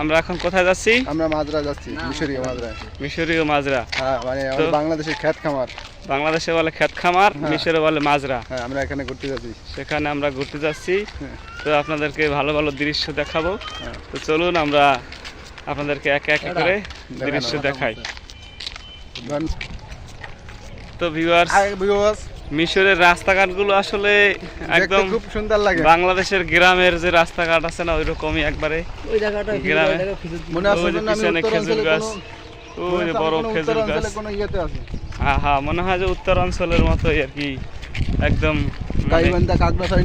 আমরা এখন কোথায় যাচ্ছি? আমরা মাজরা যাচ্ছি মিশরীয় মাজরায় মিশরীয় মাজরা হ্যাঁ মানে বাংলাদেশের খ্যাত খামার। বাংলাদেশে বলে খেত খামার হ্যাঁ। মিশরে বলে মাজরা হ্যাঁ আমরা এখানে ঘুরতে যাচ্ছি। সেখানে আমরা ঘুরতে যাচ্ছি। তো আপনাদেরকে ভালো ভালো দৃশ্য দেখাবো। তো চলুন আমরা আপনাদেরকে একে একে করে দৃশ্য দেখাই। তো ভিউয়ার্স মিশরের রাস্তাঘাটগুলো আসলে একদম খুব সুন্দর লাগে। বাংলাদেশের গ্রামের যে রাস্তাঘাট আছে না ওই রকমই একবারে ওই জায়গাটা গ্রামে। মনে পিছনে খেজুর গাছ। ওই যে বড় খেজুর গাছ। কোনো ইয়েতে আছে? হ্যাঁ হ্যাঁ মনে হয় যে উত্তর অঞ্চলের মতোই আর কি। একদম মানে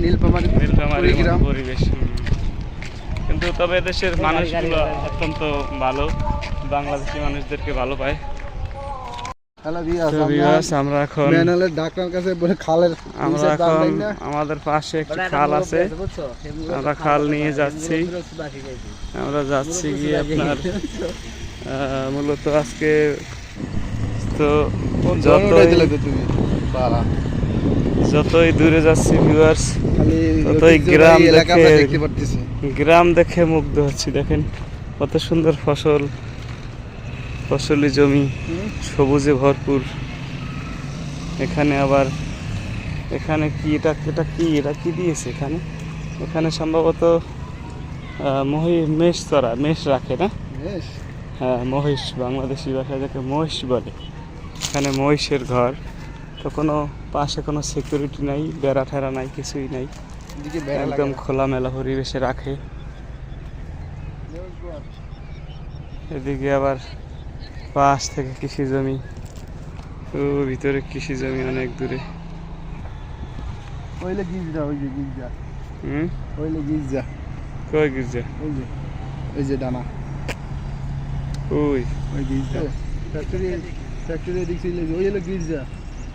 নীলফামারী পরিবেশ হুম। কিন্তু তবে দেশের মানুষগুলো অত্যন্ত ভালো। বাংলাদেশি মানুষদেরকে ভালো পায়। আমরা এখন কাছে বলে খালের আমরা এখন আমাদের পাশে একটি খাল আছে। আমরা খাল নিয়ে যাচ্ছি। আমরা যাচ্ছি গিয়ে আপনার আহ, মূলত আজকে তো যতই দূরে যাচ্ছি ভিউয়ার্স ততই গ্রাম দেখে- গ্রাম দেখে মুগ্ধ হচ্ছি দেখেন। কত সুন্দর ফসল ফসলি জমি সবুজে ভরপুর। এখানে আবার এখানে কি এটা এটা কি এটা কি দিয়েছে এখানে? এখানে সম্ভবত মহি মেষ চড়া মেষ রাখে না? হ্যাঁ মহিষ বাংলাদেশি ভাষায় যাকে মহিষ বলে। এখানে মহিষের ঘর। তো কোনো পাশে কোনো সিকিউরিটি নাই বেড়া ঠেরা নাই কিছুই নাই। একদম। খোলামেলা পরিবেশে রাখে। এদিকে আবার পাশ থেকে কৃষি জমি। ও ভিতরে কৃষি জমি অনেক দূরে। ওইলে গির্জা ওই যে গির্জা। হুম? ওইলে গির্জা। কই গির্জা? ওই যে ওই যে ডানা। ওই। ওই গির্জা। ফ্যাক্টরি ফ্যাক্টরি ছিল ওই হলো গির্জা।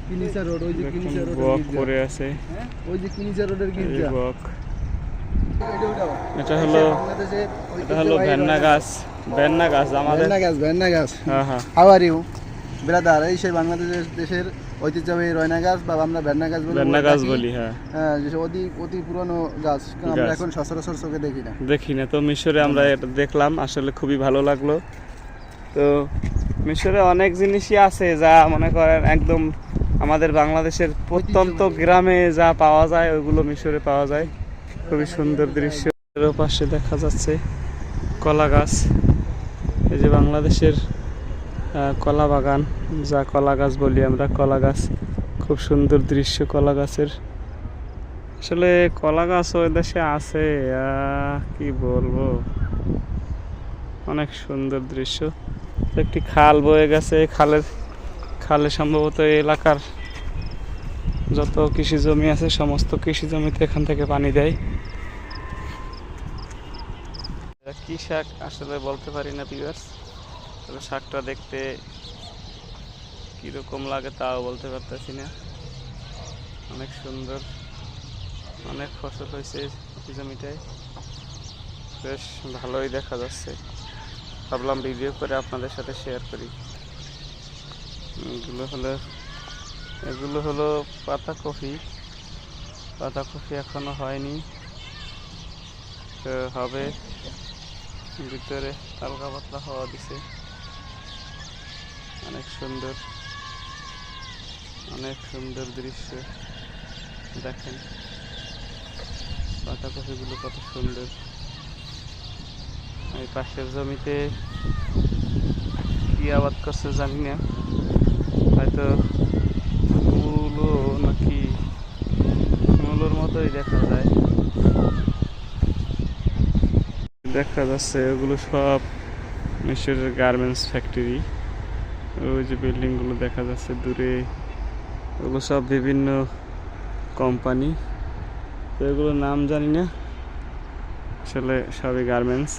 কিনিসা রোড ওই যে দেখুন কিনিসা রোডের গির্জা। আছে। ওই যে কিনিসা রোডের গির্জা। বক। এটা হলো এটা হলো ভেন্না গাছ। ভেন্না গাছ আমাদের ভেন্না গাছ ভেন্না গাছ। হ্যাঁ হ্যাঁ। হাউ আর ইউ ব্রাদার এই সেই বাংলাদেশের দেশের ঐতিহ্যবাহী রয়না গাছ বা আমরা ভেন্না গাছ বলি ভেন্না গাছ বলি হ্যাঁ। হ্যাঁ অতি অতি পুরনো গাছ। আমরা। এখন সচরাচর চোখে দেখি না। দেখি না তো মিশরে আমরা এটা দেখলাম আসলে খুবই ভালো লাগল। তো মিশরে অনেক জিনিসই আছে যা মনে করেন একদম আমাদের বাংলাদেশের প্রত্যন্ত গ্রামে যা পাওয়া যায় ওইগুলো মিশরে পাওয়া যায়। খুবই সুন্দর দৃশ্য। পাশে দেখা যাচ্ছে কলা গাছ। এই যে বাংলাদেশের কলা বাগান, যা কলা গাছ বলি আমরা, কলা গাছ। খুব সুন্দর দৃশ্য কলা গাছের। আসলে কলা গাছ ওই দেশে আছে কি বলব? অনেক সুন্দর দৃশ্য। একটি খাল বয়ে গেছে খালের, খালে সম্ভবত এলাকার যত কৃষি জমি আছে, সমস্ত কৃষি জমিতে এখান থেকে পানি দেয়। কি শাক আসলে বলতে পারি না পিওয়ার্স তবে শাকটা দেখতে কীরকম লাগে তাও বলতে পারতেছি না। অনেক সুন্দর, অনেক ফসল হয়েছে জমিটায়। বেশ ভালোই দেখা যাচ্ছে। ভাবলাম ভিডিও করে আপনাদের সাথে শেয়ার করি। এগুলো হলো এগুলো হলো পাতাকপি পাতাকপি এখনও হয়নি। হবে। ভিতরে হালকা পাতলা হওয়া দিছে। অনেক সুন্দর। অনেক সুন্দর দৃশ্য। দেখেন। পাতাকপিগুলো কত সুন্দর। এই পাশের জমিতে কি আবাদ করছে জানি না। হয়তো মূলো নাকি মূলোর মতোই দেখা যায়। দেখা যাচ্ছে ওগুলো সব মিশরের গার্মেন্টস ফ্যাক্টরি ওই যে বিল্ডিংগুলো দেখা যাচ্ছে দূরে। ওগুলো সব বিভিন্ন কোম্পানি তো এগুলোর নাম জানি না। আসলে সবই গার্মেন্টস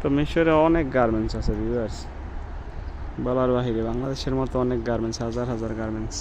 তো মিশরে অনেক গার্মেন্টস আছে ভিউয়ার্স বলার বাহিরে বাংলাদেশের মতো অনেক গার্মেন্টস হাজার হাজার গার্মেন্টস